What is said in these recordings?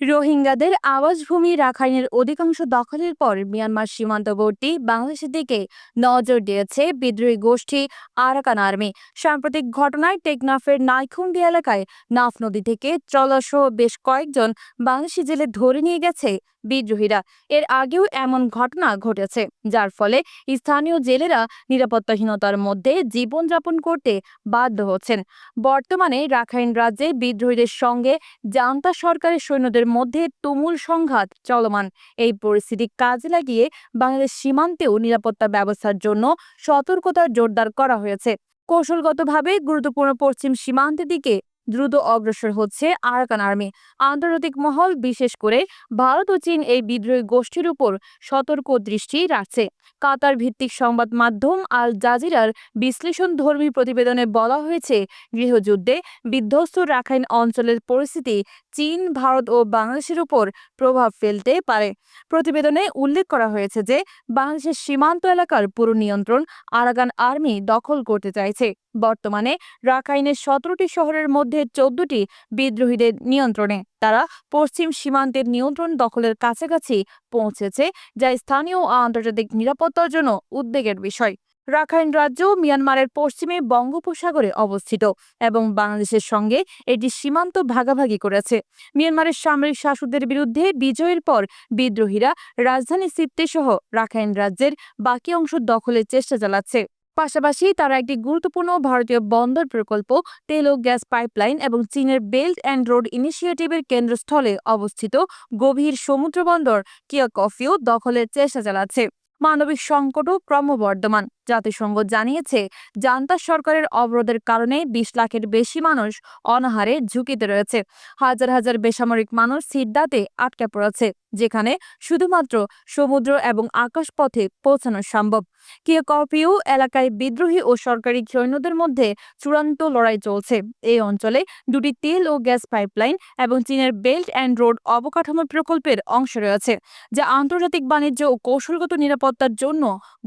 রোহিঙ্গাদের আবাসভূমি রাখাইনের অধিকাংশ দখলের পর মিয়ানমার সীমান্তবর্তী বাংলাদেশের দিকে নজর দিয়েছে বিদ্রোহী গোষ্ঠী আরাকান আর্মি। সাম্প্রতিক ঘটনায় টেকনাফের নাইখুন্ডি এলাকায় নাফ নদী থেকে চলাসহ বেশ কয়েকজন বাংলাদেশি জেলে ধরে নিয়ে গেছে বিদ্রোহীরা। এর আগেও এমন ঘটনা ঘটেছে, যার ফলে স্থানীয় জেলেরা নিরাপত্তাহীনতার মধ্যে জীবনযাপন করতে বাধ্য হচ্ছেন। বর্তমানে রাখাইন রাজ্যে বিদ্রোহীদের সঙ্গে জান্তা সরকারের সৈন্যদের মধ্যে তুমুল সংঘাত চলমান। এই পরিস্থিতি কাজে লাগিয়ে বাংলাদেশ সীমান্তেও নিরাপত্তা ব্যবস্থার জন্য সতর্কতা জোরদার করা হয়েছে। কৌশলগতভাবে গুরুত্বপূর্ণ পশ্চিম সীমান্তের দিকে দ্রুত অগ্রসর হচ্ছে আরাকান আর্মি। আন্তর্জাতিক মহল, বিশেষ করে ভারত ও চীন এই বিদ্রোহী গোষ্ঠীর উপর সতর্ক দৃষ্টি রাখছে। কাতার ভিত্তিক সংবাদ মাধ্যম আল জাজিরার বিশ্লেষণ ধর্মী প্রতিবেদনে বলা হয়েছে, গৃহযুদ্ধে বিধ্বস্ত রাখাইন অঞ্চলের পরিস্থিতি চীন, ভারত ও বাংলাদেশের উপর প্রভাব ফেলতে পারে। প্রতিবেদনে উল্লেখ করা হয়েছে যে, বাংলাদেশের সীমান্ত এলাকার পুরো নিয়ন্ত্রণ আরাকান আর্মি দখল করতে চাইছে। বর্তমানে রাখাইনের সতেরোটি শহরের মধ্যে চোদ্দটি বিদ্রোহীদের নিয়ন্ত্রণে। তারা পশ্চিম সীমান্তের নিয়ন্ত্রণ দখলের কাছাকাছি পৌঁছেছে, যা স্থানীয় ও আন্তর্জাতিক নিরাপত্তার জন্য উদ্বেগের বিষয়। রাখাইন রাজ্য মিয়ানমারের পশ্চিমে বঙ্গোপসাগরে অবস্থিত এবং বাংলাদেশের সঙ্গে এটি সীমান্ত ভাগাভাগি করেছে। মিয়ানমারের সামরিক শাসকদের বিরুদ্ধে বিজয়ের পর বিদ্রোহীরা রাজধানী সিপ্তে সহ রাখাইন রাজ্যের বাকি অংশ দখলের চেষ্টা চালাচ্ছে। পাশাপাশি তারা একটি গুরুত্বপূর্ণ ভারতীয় বন্দর প্রকল্প তেল ও গ্যাস পাইপলাইন এবং চীনের বেল্ট অ্যান্ড রোড ইনিশিয়েটিভের কেন্দ্রস্থলে অবস্থিত গভীর সমুদ্র বন্দর কিয়াকফিও দখলের চেষ্টা চালাচ্ছে। মানবিক সংকটও ক্রমবর্ধমান। জাতিসংঘ জানিয়েছে জান্তা সরকারের অবরোধের কারণে বিশ লাখের বেশি মানুষ অনাহারে ঝুঁকিতে রয়েছে। হাজার হাজার বেসামরিক মানুষ সিদ্ধাতে আটকে পড়েছে, যেখানে শুধুমাত্র সমুদ্র এবং আকাশপথে পৌঁছানো সম্ভব। কিয়কপিউ এলাকায় বিদ্রোহী ও সরকারি সৈন্যদের মধ্যে চূড়ান্ত লড়াই চলছে। এই অঞ্চলে দুটি তেল ও গ্যাস পাইপলাইন এবং চীনের বেল্ট অ্যান্ড রোড অবকাঠামো প্রকল্পের অংশ রয়েছে, যা আন্তর্জাতিক বাণিজ্য ও কৌশলগত নিরাপত্তার জন্য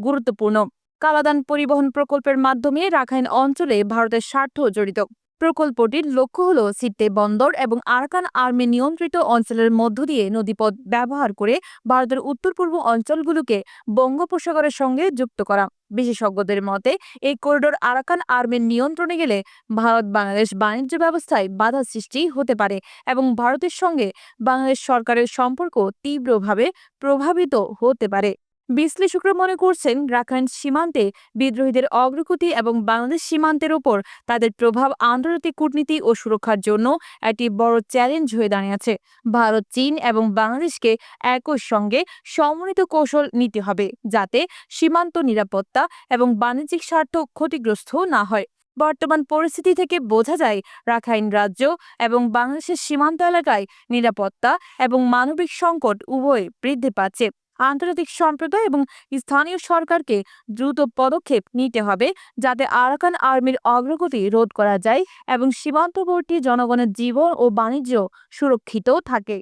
গুরুত্বপূর্ণ। কালাদান পরিবহন প্রকল্পের মাধ্যমে রাখাইন অঞ্চলে ভারতের স্বার্থ জড়িত। প্রকল্পটির লক্ষ্য হল সিটে বন্দর এবং আরাকান আর্মি নিয়ন্ত্রিত অঞ্চলের মধ্য দিয়ে নদীপথ ব্যবহার করে ভারতের উত্তর পূর্ব অঞ্চলগুলোকে বঙ্গোপসাগরের সঙ্গে যুক্ত করা। বিশেষজ্ঞদের মতে, এই করিডোর আরাকান আর্মির নিয়ন্ত্রণে গেলে ভারত বাংলাদেশ বাণিজ্য ব্যবস্থায় বাধা সৃষ্টি হতে পারে এবং ভারতের সঙ্গে বাংলাদেশ সরকারের সম্পর্ক তীব্রভাবে প্রভাবিত হতে পারে। বিশ্লেষকরা মনে করছেন, রাখাইন সীমান্তে বিদ্রোহীদের অগ্রগতি এবং বাংলাদেশ সীমান্তের ওপর তাদের প্রভাব আন্তর্জাতিক কূটনীতি ও সুরক্ষার জন্য একটি বড় চ্যালেঞ্জ হয়ে দাঁড়িয়েছে। ভারত, চীন এবং বাংলাদেশকে একই সঙ্গে সমন্বিত কৌশল নিতে হবে যাতে সীমান্ত নিরাপত্তা এবং বাণিজ্যিক স্বার্থ ক্ষতিগ্রস্ত না হয়। বর্তমান পরিস্থিতি থেকে বোঝা যায়, রাখাইন রাজ্য এবং বাংলাদেশের সীমান্ত এলাকায় নিরাপত্তা এবং মানবিক সংকট উভয় বৃদ্ধি পাচ্ছে। আন্তর্জাতিক সম্প্রদায় এবং স্থানীয় সরকারকে দ্রুত পদক্ষেপ নিতে হবে যাতে আরাকান আর্মির অগ্রগতি রোধ করা যায় এবং সীমান্তবর্তী জনগণের জীবন ও বাণিজ্য সুরক্ষিত থাকে।